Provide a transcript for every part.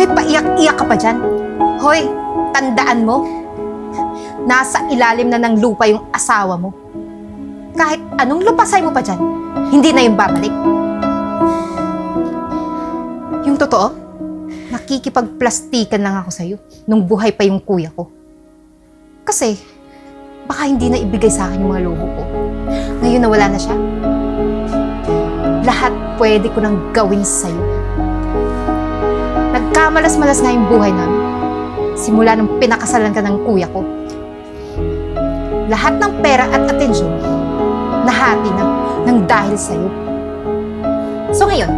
May paiyak-iyak ka pa dyan. Hoy, tandaan mo, nasa ilalim na ng lupa yung asawa mo. Kahit anong lupasay mo pa dyan, hindi na yung babalik. Yung totoo, nakikipagplastikan lang ako sa'yo nung buhay pa yung kuya ko. Kasi, baka hindi na ibigay sa akin yung mga lobo ko. Ngayon na wala na siya, lahat pwede ko nang gawin sa'yo. Nagkamalas-malas nga yung buhay namin. Simula nung pinakasalan ka ng kuya ko. Lahat ng pera at atensyon, nahati na ng dahil sa'yo. So ngayon,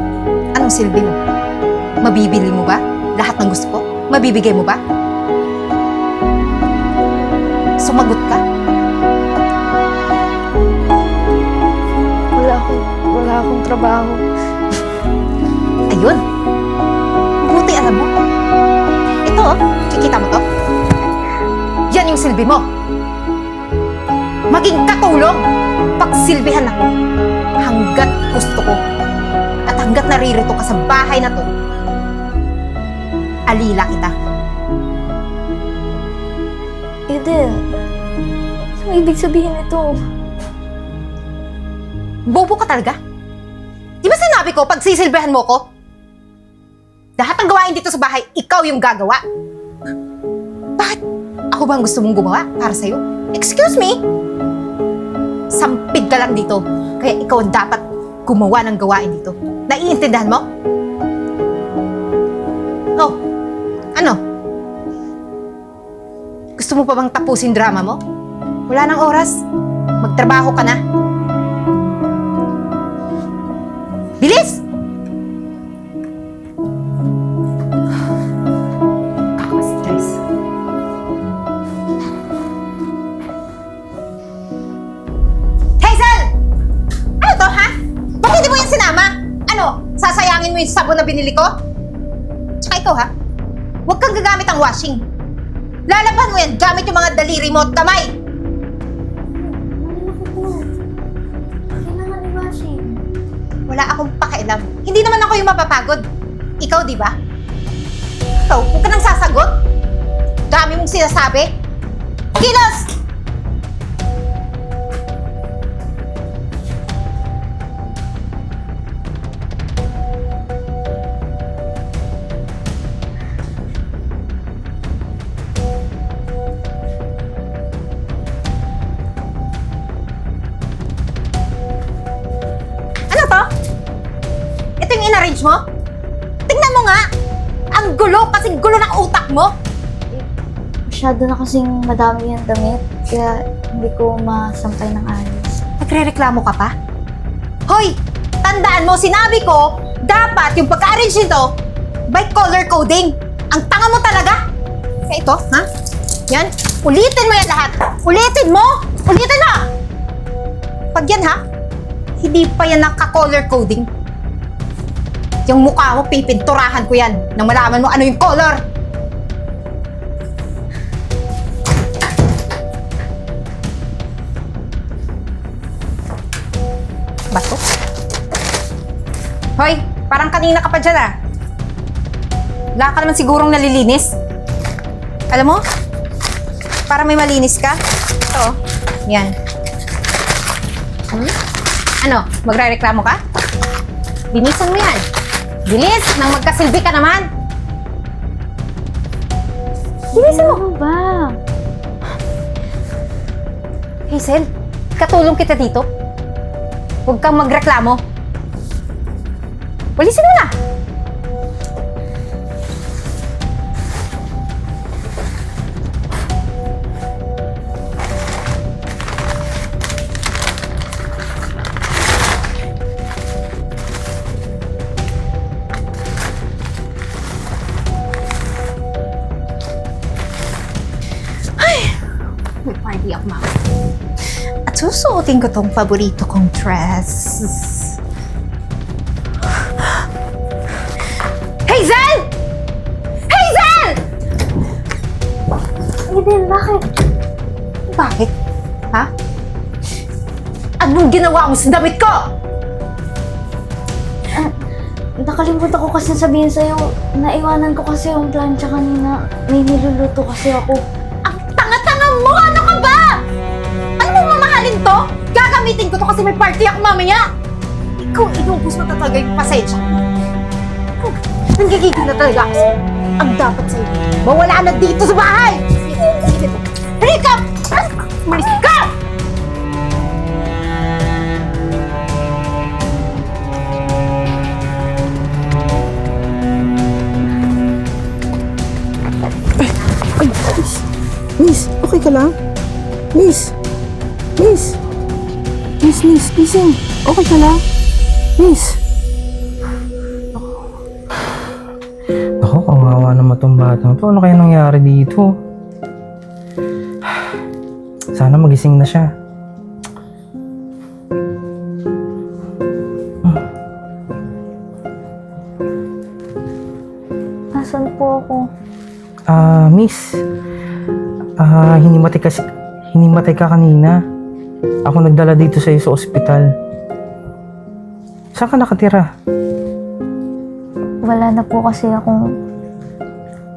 anong silbi mo? Mabibili mo ba? Lahat ng gusto ko? Mabibigay mo ba? Sumagot ka. Wala akong, wala akong trabaho. Oh. Kikita mo to? Yan yung silbi mo. Maging katulong. Pagsilbihan ako. Hanggat gusto ko. At hanggat naririto ka sa bahay na to, alila kita. Eden, anong ibig sabihin ito? Bobo ka talaga? Di ba sinabi ko, pagsisilbihan mo ko? Lahat ng gawain dito sa bahay, ikaw yung gagawa. Ako ba ang gusto mong gumawa para sa'yo? Excuse me? Sampid ka lang dito. Kaya ikaw ang dapat gumawa ng gawain dito. Naiintindihan mo? Oh, ano? Gusto mo pa bang tapusin drama mo? Wala nang oras. Magtrabaho ka na. Bilis! Ano, sasayangin mo yung sabon na binili ko? Tsaka ikaw, ha? Huwag kang gagamit ng washing. Lalaban mo yan gamit yung mga daliri mo at kamay. Wala akong pakialam. Hindi naman ako yung mapapagod. Ikaw, di ba? Ikaw, huwag ka nang sasagot. Dami mong sinasabi. Kilos! Masyado na kasing madami yung damit, kaya hindi ko masampay ng ayos. Nagre-reklamo ka pa? Hoy! Tandaan mo, sinabi ko, dapat yung pagka-arrange nito by color coding. Ang tanga mo talaga! Kaya ito, ha? Yan. Ulitin mo yan lahat. Ulitin mo! Ulitin mo! Pag yan, ha? Hindi pa yan naka-color coding. Yung mukha mo, pipinturahan ko yan nang malaman mo ano yung color. Bato? Hoy, parang kanina ka pa dyan ah. Wala ka naman sigurong nalilinis. Alam mo, para may malinis ka, ito oh. Yan. Hmm? Ano, magre-reklamo ka? Linisan mo yan. Bilis, nang magkasilbi ka naman. Linisan mo. Ano ba? Hazel, katulong kita dito. Huwag kang magreklamo. Walisin mo na! Susuotin ko tong paborito kong dress. Hazel! Hazel! Eden, bakit? Bakit? Ha? Anong ginawa mo sa damit ko? Nakalimutan ko kasi sabihin sa'yo, naiwanan ko kasi yung plancha kanina. May niluluto kasi ako. To? Gagamitin ko to kasi may party ako mamaya. Ikaw, inubos mo talaga yung pasensya ko. Nanggigigil na talaga ako sa'yo. Ang dapat sa'yo, mawala na dito sa bahay! Gising! Okay ka lang? Miss! Ako, kawawa naman tong batang to. Ano kaya nangyari dito? Sana magising na siya. Nasaan po ako? Ah, miss. Ah, hinimatay ka, hinimatay ka kanina. Ako nagdala dito sa sa ospital. Saan ka nakatira? Wala na po kasi akong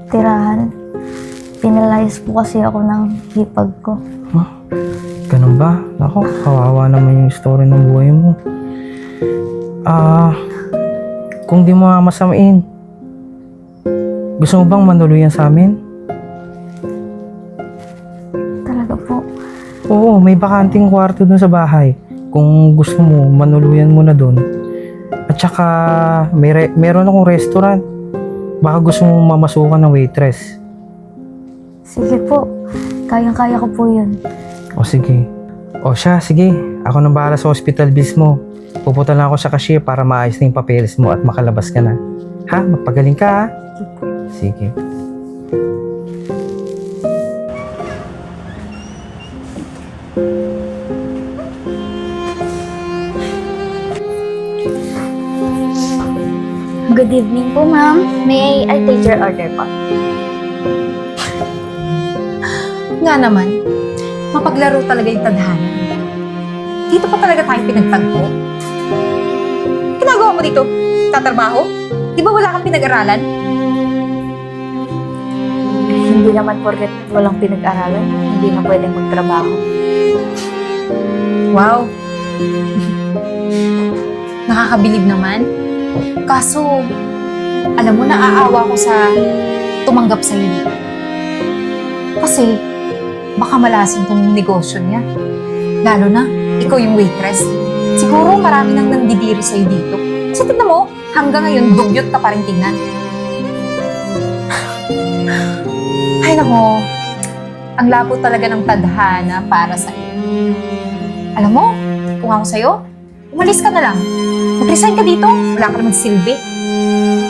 tirahan. Pinalayas po kasi ako ng hipag ko. Ganun ba? Ako, kawawa naman yung story ng buhay mo. Ah, kung di mo masamain, gusto mo bang manuluyan sa amin? Talaga po. Oo, may bakanting kwarto dun sa bahay. Kung gusto mo, manuluyan mo na dun. At saka, may re- meron akong restaurant. Baka gusto mo mamasukan ng waitress. Sige po. Kayang-kaya ko po yun. O sige. O siya, sige. Ako nang bahala sa hospital bills mo. Pupunta lang ako sa cashier para maayos na yung papeles mo at makalabas ka na. Ha? Magpagaling ka ha? Sige. Good evening po, ma'am. May I take your order po? Nga naman, mapaglaro talaga yung tadhana. Dito pa talaga tayo pinagtagpo. Ginagawa mo dito? Tatrabaho? Di ba wala kang pinag-aralan? Hindi naman porket walang pinag-aralan, hindi na pwedeng magtrabaho. Wow. Nakakabilib naman. Kaso, alam mo, naaawa ko sa tumanggap sa dito. Kasi, baka malasin tong negosyo niya. Lalo na, ikaw yung waitress. Siguro marami nang nandidiri sa'yo dito. Kasi tignan mo, hanggang ngayon, dugyot ka pa rin tingnan. Ay nako, ang labo talaga ng tadhana para sa'yo. Alam mo, kung ako sa'yo, umalis ka na lang. Mag-resign ka dito. Wala ka naman silbi.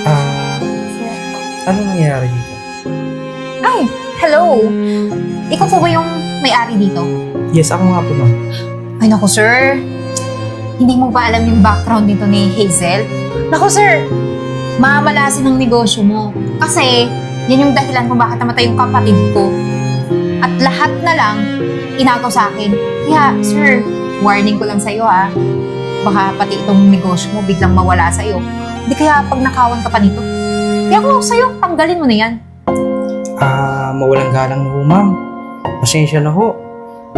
Ah, Sir, ano nangyayari dito? Ay, hello. Ikaw po ba yung may-ari dito? Yes, ako nga po ma'am. Ay, naku, sir. Hindi mo ba alam yung background dito ni Hazel? Naku, sir. Mamalasin ang negosyo mo. Kasi, yan yung dahilan kung bakit namatay yung kapatid ko. At lahat na lang, inagaw sa akin. Kaya, sir, warning ko lang sa'yo, ha. Baka pati itong negosyo mo biglang mawala sa'yo. Hindi kaya pag nakawan ka pa nito. Kaya kung sa'yo, tanggalin mo na yan. Ah, mawalang galang na ho ma'am. Pasensya na ho.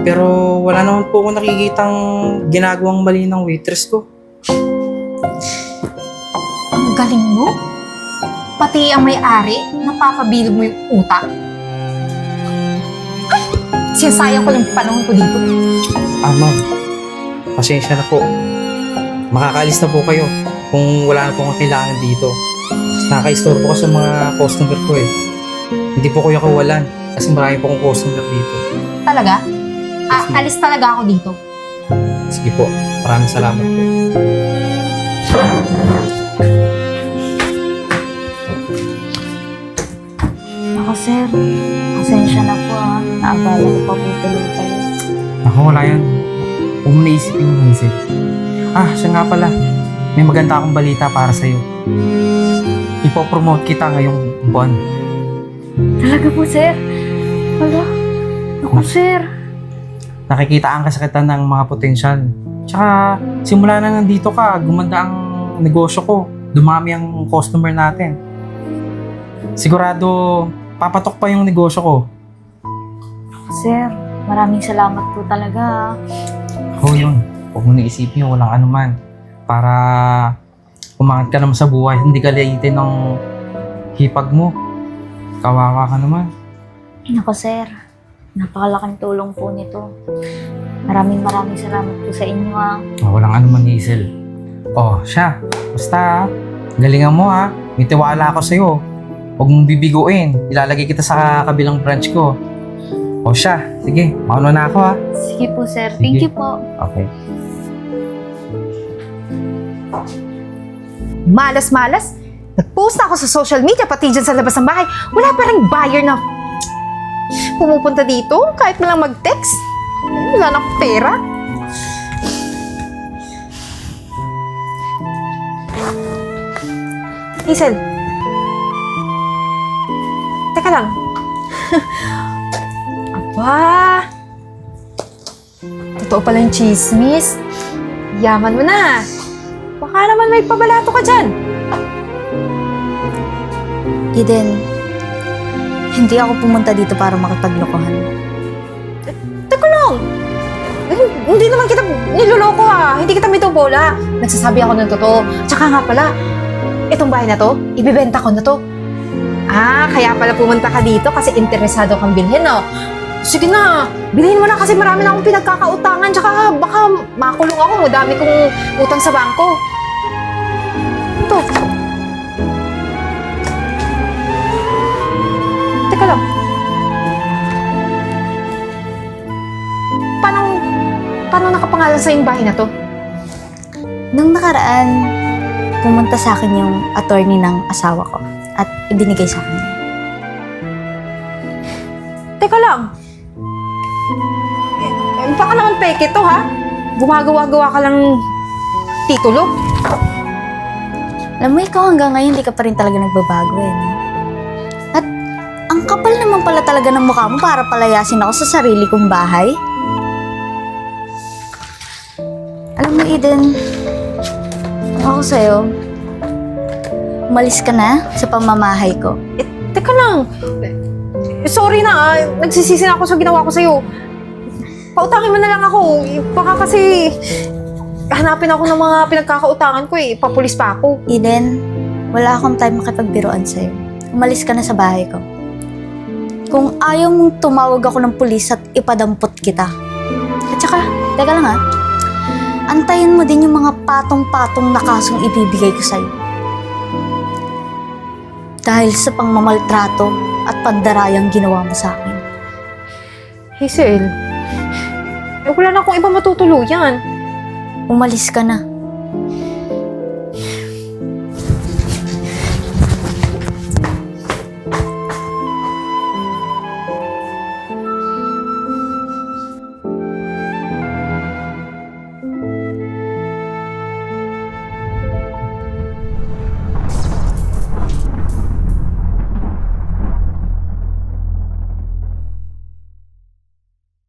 Pero wala naman po ako nakikitang ginagawang mali ng waitress ko. Ang galing mo. Pati ang may-ari, napapabilog mo yung utak. Ay! Sinasayang ko lang panahon ko dito. Ah, ma'am. Pasensya na po. Makakaalis na po kayo kung wala na po akong kailangan dito. Nakaka-store po ko sa mga customer ko eh. Hindi po kayo kawalan kasi marami po akong customer dito. Talaga? Ah, alis talaga ako dito. Sige po. Maraming salamat po. ako sir. Pasensya na po ha. Naabala ko pa po tuloy kayo. Ako, wala yan. Huwag mo naisipin yung Hazel. Ah, siya nga pala. May maganda akong balita para sa'yo. Ipopromote kita ngayong buwan. Talaga po sir? Wala. Ako sir. Nakikita ang kasakitan ng mga potensyal. Tsaka, simula na nandito ka, gumanda ang negosyo ko. Dumami ang customer natin. Sigurado, papatok pa yung negosyo ko. Sir, maraming salamat po talaga. Oo yun. Huwag mo naisipin yun, walang anuman. Para umangat ka naman sa buhay, hindi ka liitin ng hipag mo. Kawawa ka naman. Nako sir, napakalaking tulong po nito. Maraming maraming salamat po sa inyo ah. Oh, walang anuman, Hazel. Oh, siya. Basta, galingan mo ha. May tiwala ako sa'yo. Huwag mong bibiguin. Ilalagay kita sa kabilang branch ko. O siya, sige, mauna na ako ha. Sige po sir, thank Sige. you po. Okay. Malas-malas. Nag-post na ako sa social media, pati dyan sa labas ng bahay. Wala pa rin buyer na pumupunta dito, kahit na lang mag-text. Wala na pera. Hazel. Teka lang. Aba. Totoo pala yung chismis. Yaman mo na. Baka naman may pabalato ka dyan. Eden, hindi ako pumunta dito para makipaglokohan. Teka lang. Eh, Hindi naman kita niloloko ah. Hindi kita mitubola. Nagsasabi ako ng totoo. Tsaka nga pala, itong bahay na to, ibibenta ko na to. Ah, kaya pala pumunta ka dito kasi interesado kang bilhin, no? Sige na, bilhin mo na kasi marami na akong pinagkakautangan. Tsaka baka makulong ako. Madami kong utang sa bangko. Ito. Teka lang. Paano, paano nakapangalan sa yung bahay na to? Nung nakaraan, pumunta sa akin yung attorney ng asawa ko at ibinigay sa akin. Teka lang. Naman peke to, ha? Gumagawa-gawa ka lang titulo. Alam mo, ikaw hanggang ngayon hindi ka pa rin talaga nagbabago eh. no? At ang kapal naman pala talaga ng mukha mo para palayasin ako sa sarili kong bahay. Alam mo, Eden, ako sa'yo, umalis ka na sa pamamahay ko. Eh, teka lang. Eh, sorry na, ah. Nagsisisi na ako sa ginawa ko sa'yo. Pautangin mo na lang ako. Baka kasi hanapin ako ng mga pinagkakautangan ko eh. Papulis pa ako. Eden, wala akong time makipagbiroan sa'yo. Umalis ka na sa bahay ko. Kung ayaw mong tumawag ako ng pulis at ipadampot kita. At saka, teka lang ha, antayin mo din yung mga patong-patong na kasong ibibigay ko sa'yo. Dahil sa pangmamaltrato at pagdarayang ginawa mo sa akin. Hazel, eh, wala na akong iba matutuluyan. Umalis ka na.